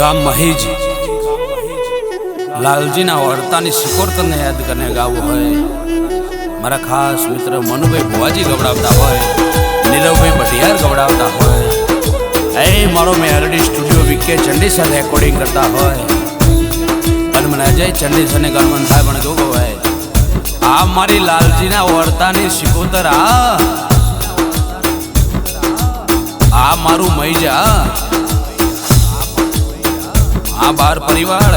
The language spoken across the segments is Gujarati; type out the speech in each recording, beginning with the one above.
ગામ મહીજી. લાલજીના વળતાની સિકોરતને યાદ કરીને ગાવું હોય. મારા ખાસ મિત્ર મનુભાઈ ભુવાજી ગવડાવતા હોય. નીરવભાઈ ભટિયાર ગવડાવતા હોય. એ મારો મેલડી સ્ટુડિયો વિકે ચંડીસર રેકોર્ડિંગ કરતા હોય. અને મને અજય ચંડીસરને ગણવન થાય પણ જોગો હોય. આ મારી લાલજીના વર્તાની સિકોતર. આ આ મારું મૈજા. આ બાર પરિવાર.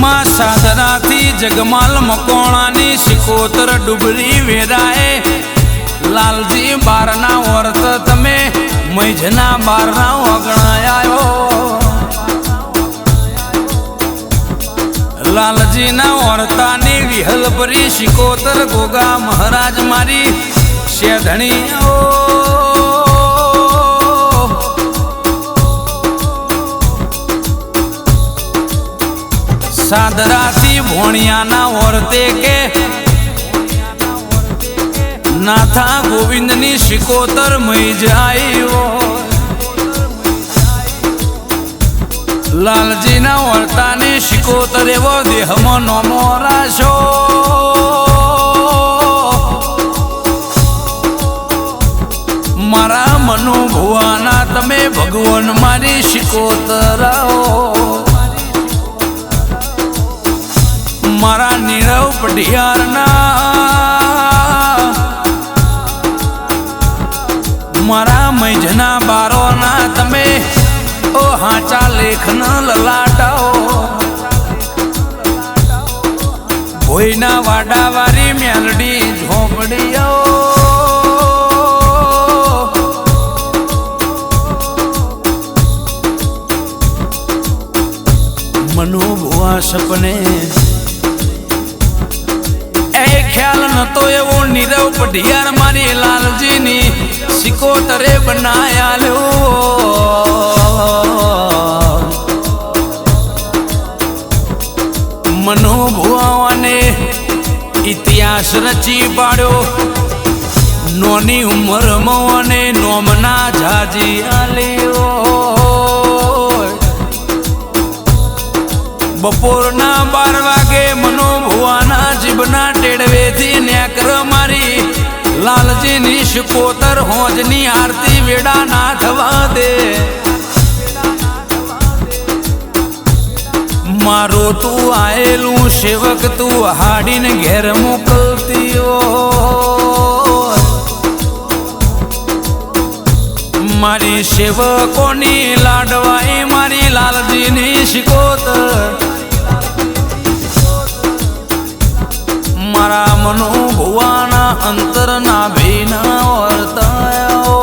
માં. સાધનાથી જગમાલ મકોણાની સિકોતર ડુબરી વેરાએ. લાલજી બારના વર્ત તમે મૈજના બારના વગણાયો લાલજીના વિહલ ભરી શિકોતર ગોગા મહારાજ મારી શેધણી ઓ સાદરાથી ભોણિયાના ઓરતે કે નાથા ગોવિંદની શિકોતર મય જાય લાલજીના વર્તાને શિકોતર એવો દેહમાં નોમો રાશો મારા મનુ ભુવાના તમે ભગવાન મારી શિકોતરાઓ. મારા નીરવ પઢિયારના. મારા મૈજના બારોના તમે ઓ હાચા લેખન લલાટાઓ ભોયના વાડાવારી મેલડી ઝોંપડીઓ. મનો ભુવા સપને. એ ખ્યાલ નતો એવો નીરવ પઢિયાર મારી લાલજીની સિકોતરે બનાયા લ્યો રચી પાડ્યો. નોની ઉંમરમાં અને નોમના જાજી આલ્યો બપોરના બાર વાગે મનો ભુવાના જીભના ટેડવેથી નેકર મારી. લાલજીની શિકોતર હોજની આરતી વેડા ના થવા દે. તું આયેલું સેવક, તું હાડીને ઘેર મોકલતી મારી સેવકોની લાડવાઈ મારી લાલજીની શિકોત. મારા મનો ભુવાના અંતરના ભીના વર્તાયો.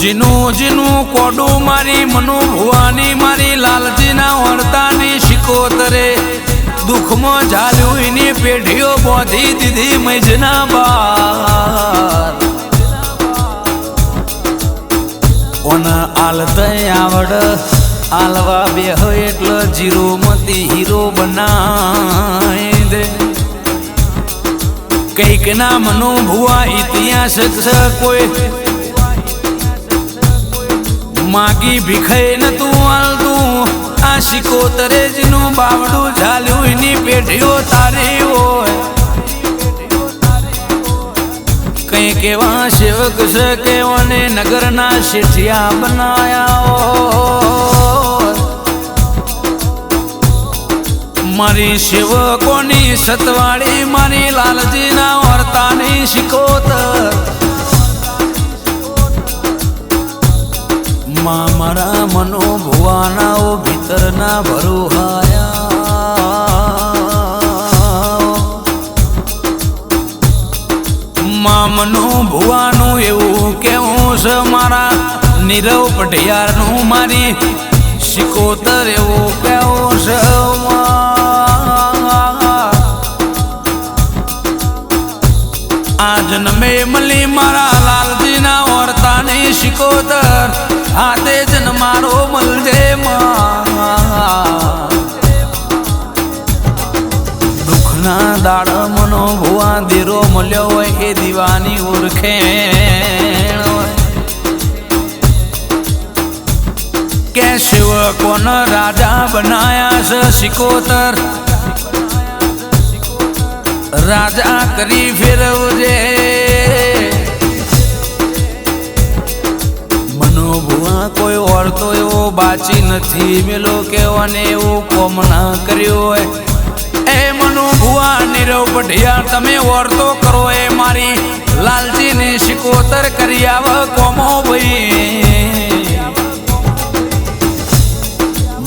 જીનું જીનું કોડું મારી મનુ ભુવાની મારી લાલજીના વર્તાની શિકોતરે. દુઃખમાં ઝાલ્યું એની પેઢીઓ બોધી દીધી મજના બાર. ઓન આલતય આવડ આલવા બે હોય એટલે જીરો મતી હીરો બનાય દે. કંઈક ના મનો ભુવા ઇતિહાસ કોઈ માગી ભીખાઈ ન તું આલતું. આ શિકોતરે નું બાવડું ઝાલ્યું એની પેઢીઓ તારી હોય. કઈ કેવા સેવક છે કેવાને નગરના શેઠિયા બનાયા મારી સેવકોની સતવાળી મારી લાલજીના વર્તાની શિકોતર. માં મારા મનો ભુવાનાઓ ભીતરના ભરોહાયા. મનો ભુવાનું એવું કેવું છે મારા નીરવ પટિયારનું મારી શિકોતર એવું કેવું ભુવા મળ્યો હોય એ દીવાની ઓળખે કે સેવકોન રાજા બનાયા છે સિકોતર. રાજા કરી ફેરવજે. મનો કોઈ ઓળતો એવો બાચી નથી મેલો કેવાને એવું કોમણા કર્યો હોય. મનુ ભુવા, નીરવ પઢિયા તમે વર્તો કરો એ મારી. લાલજીની શિકોતર કરી આવ કોમો ભાઈ.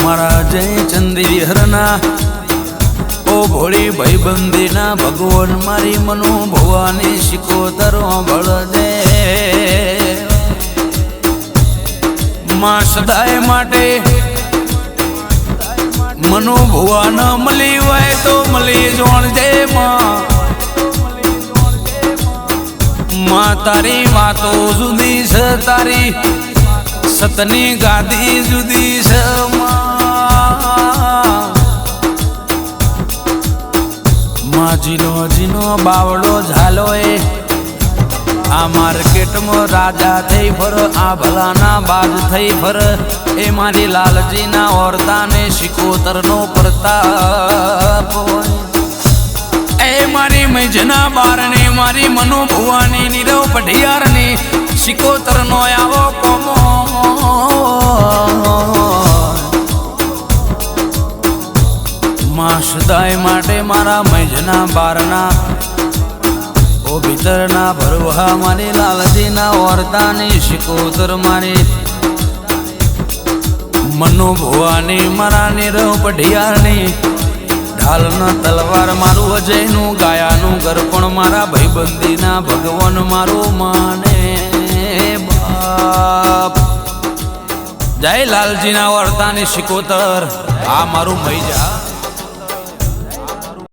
મારા જય ચંદી હરના ઓ ભોળી ભાઈબંધીના ભગવાન, મારી મનુ ભુવાની શિકોતર બળદે માં સદાય માટે મનો ભુવન મળી હોય તો મળી જોણજે માં માં તારી વાતો જુદી છે, તારી સતની ગાદી જુદી છે, માં. જીનો જીનો બાવડો ઝાલો એ આ માર્કેટમાં રાજા થઈ ફર આ ભલાના બાજ થઈ ફર એ મારી લાલજીના ઓરતાને શિકોતરનો પ્રતાપ એ મારી મૈજના બારને, મારી મનો ભુવાની, નીરવ પઢિયારની શિકોતરનો આવો કોમો માં માટે મારા મૈજના બારના ઓ ભીતરના ભરવા મારી લાલજીના વરદાની શિકોતર મારી મનુ ભુવાની મારા નીરવ પઢિયારની. ઢાલનો તલવાર મારું અજયનું, ગાયાનું ગરપણ મારા ભાઈબંધીના ભગવાન મારું માને બાપ. જય લાલજીના વર્તાની શિકોતર. આ મારું મૈજા